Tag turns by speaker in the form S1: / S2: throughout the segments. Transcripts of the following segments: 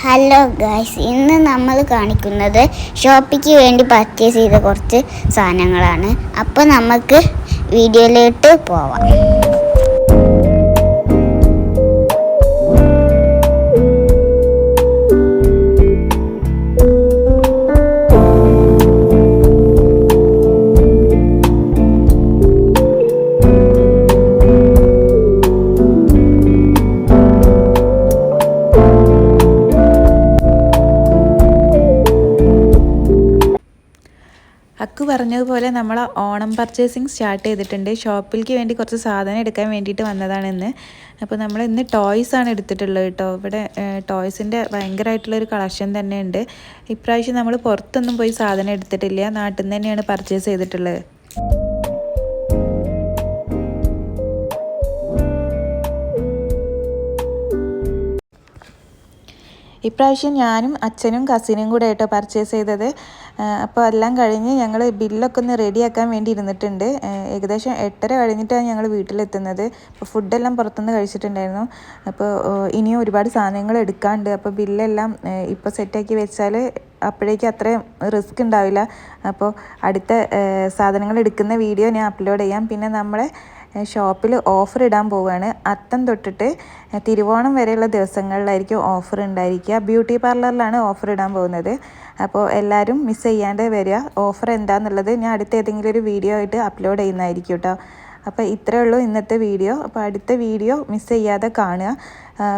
S1: Hello guys ഇന്ന് നമ്മൾ കാണിക്കുന്നത് ഷോപ്പിക്ക് വേണ്ടി പർച്ചേസ് ചെയ്ത കുറച്ച് സാധനങ്ങളാണ്. അപ്പോൾ നമുക്ക് വീഡിയോയിലോട്ട് പോവാം.
S2: അക്കു പറഞ്ഞതുപോലെ നമ്മൾ ഓണം പർച്ചേസിങ് സ്റ്റാർട്ട് ചെയ്തിട്ടുണ്ട്. ഷോപ്പിലേക്ക് വേണ്ടി കുറച്ച് സാധനം എടുക്കാൻ വേണ്ടിയിട്ട് വന്നതാണ് ഇന്ന്. അപ്പോൾ നമ്മൾ ഇന്ന് ടോയ്സ് ആണ് എടുത്തിട്ടുള്ളത് കേട്ടോ. ഇവിടെ ടോയ്സിന്റെ ഭയങ്കരമായിട്ടുള്ളൊരു കളക്ഷൻ തന്നെയുണ്ട്. ഇപ്രാവശ്യം നമ്മൾ പുറത്തൊന്നും പോയി സാധനം എടുത്തിട്ടില്ല. നാട്ടിൽ നിന്ന് തന്നെയാണ് പർച്ചേസ് ചെയ്തിട്ടുള്ളത്. ഇപ്രാവശ്യം ഞാനും അച്ഛനും കസിനും കൂടെ ആയിട്ടോ പർച്ചേസ് ചെയ്തത്. അപ്പോൾ എല്ലാം കഴിഞ്ഞ് ഞങ്ങൾ ബില്ലൊക്കെ ഒന്ന് റെഡിയാക്കാൻ വേണ്ടി ഇരുന്നിട്ടുണ്ട്. ഏകദേശം എട്ടര കഴിഞ്ഞിട്ടാണ് ഞങ്ങൾ വീട്ടിലെത്തുന്നത്. അപ്പോൾ ഫുഡെല്ലാം പുറത്തുനിന്ന് കഴിച്ചിട്ടുണ്ടായിരുന്നു. അപ്പോൾ ഇനിയും ഒരുപാട് സാധനങ്ങൾ എടുക്കാണ്ട് അപ്പോൾ ബില്ലെല്ലാം ഇപ്പോൾ സെറ്റാക്കി വെച്ചാൽ അപ്പോഴേക്കും അത്രയും റിസ്ക് ഉണ്ടാവില്ല. അപ്പോൾ അടുത്ത സാധനങ്ങൾ എടുക്കുന്ന വീഡിയോ ഞാൻ അപ്ലോഡ് ചെയ്യാം. പിന്നെ നമ്മളെ ഷോപ്പിൽ ഓഫർ ഇടാൻ പോവുകയാണ് അത്തം തൊട്ടിട്ട് തിരുവോണം വരെയുള്ള ദിവസങ്ങളിലായിരിക്കും ഓഫർ ഉണ്ടായിരിക്കുക. ബ്യൂട്ടി പാർലറിലാണ് ഓഫർ ഇടാൻ പോകുന്നത്. അപ്പോൾ എല്ലാവരും മിസ് ചെയ്യാണ്ട് വരിക. ഓഫർ എന്താണെന്നുള്ളത് ഞാൻ അടുത്ത ഏതെങ്കിലും ഒരു വീഡിയോ ആയിട്ട് അപ്ലോഡ് ചെയ്യുന്നതായിരിക്കും കേട്ടോ അപ്പോൾ ഇത്രയേ ഉള്ളൂ ഇന്നത്തെ വീഡിയോ അപ്പോൾ അടുത്ത വീഡിയോ മിസ് ചെയ്യാതെ കാണുക.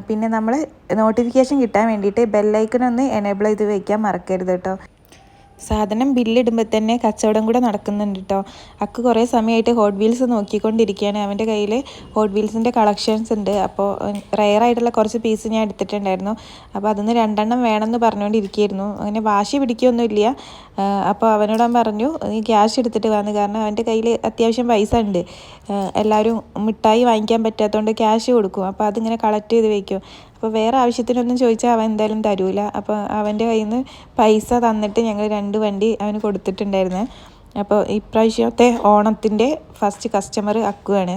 S2: പിന്നെ നമ്മൾ നോട്ടിഫിക്കേഷൻ കിട്ടാൻ വേണ്ടിയിട്ട് ബെല്ലൈക്കൺ ഒന്ന് എനേബിൾ ചെയ്ത് വയ്ക്കാൻ മറക്കരുത് കേട്ടോ സാധനം ബില്ലിടുമ്പോൾ തന്നെ കച്ചവടം കൂടെ നടക്കുന്നുണ്ട് കേട്ടോ അക്ക് കുറേ സമയമായിട്ട് ഹോട്ട് വീൽസ് നോക്കിക്കൊണ്ടിരിക്കുകയാണ് അവന്റെ കയ്യിൽ ഹോട്ട് വീൽസിന്റെ കളക്ഷൻസ് ഉണ്ട്. അപ്പോൾ റെയർ ആയിട്ടുള്ള കുറച്ച് പീസ് ഞാൻ എടുത്തിട്ടുണ്ടായിരുന്നു. അപ്പോൾ അതൊന്ന് രണ്ടെണ്ണം വേണമെന്ന് പറഞ്ഞുകൊണ്ടിരിക്കുകയായിരുന്നു അങ്ങനെ വാശി പിടിക്കുകയൊന്നുമില്ല അപ്പോൾ അവനോട് പറഞ്ഞു നീ ക്യാഷ് എടുത്തിട്ട് വന്നു. കാരണം അവന്റെ കയ്യിൽ അത്യാവശ്യം പൈസ ഉണ്ട്. എല്ലാവരും മിഠായി വാങ്ങിക്കാൻ പറ്റാത്തതുകൊണ്ട് ക്യാഷ് കൊടുക്കും. അപ്പോൾ അതിങ്ങനെ കളക്ട് ചെയ്ത് വയ്ക്കും അപ്പോൾ വേറെ ആവശ്യത്തിനൊന്നും ചോദിച്ചാൽ അവൻ എന്തായാലും തരൂല. അപ്പോൾ അവന്റെ കയ്യിൽ നിന്ന് പൈസ തന്നിട്ട് ഞങ്ങൾ രണ്ട് വണ്ടി അവന് കൊടുത്തിട്ടുണ്ടായിരുന്നു. അപ്പോൾ ഇപ്രാവശ്യത്തെ ഓണത്തിന്റെ ഫസ്റ്റ് കസ്റ്റമർ അക്കുവാണ്.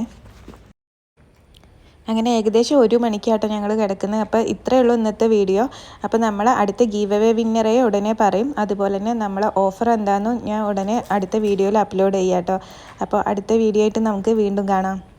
S2: അങ്ങനെ ഏകദേശം ഒരു മണിക്കാട്ടോ ഞങ്ങൾ കിടക്കുന്നത്. അപ്പോൾ ഇത്രയേ ഉള്ളൂ ഇന്നത്തെ വീഡിയോ. അപ്പോൾ നമ്മൾ അടുത്ത ഗീവ് അവേ വിന്നറെ ഉടനെ പറയും. അതുപോലെ തന്നെ നമ്മളെ ഓഫർ എന്താണെന്നും ഞാൻ ഉടനെ അടുത്ത വീഡിയോയിൽ അപ്ലോഡ് ചെയ്യാം കേട്ടോ. അപ്പോൾ അടുത്ത വീഡിയോ ആയിട്ട് നമുക്ക് വീണ്ടും കാണാം.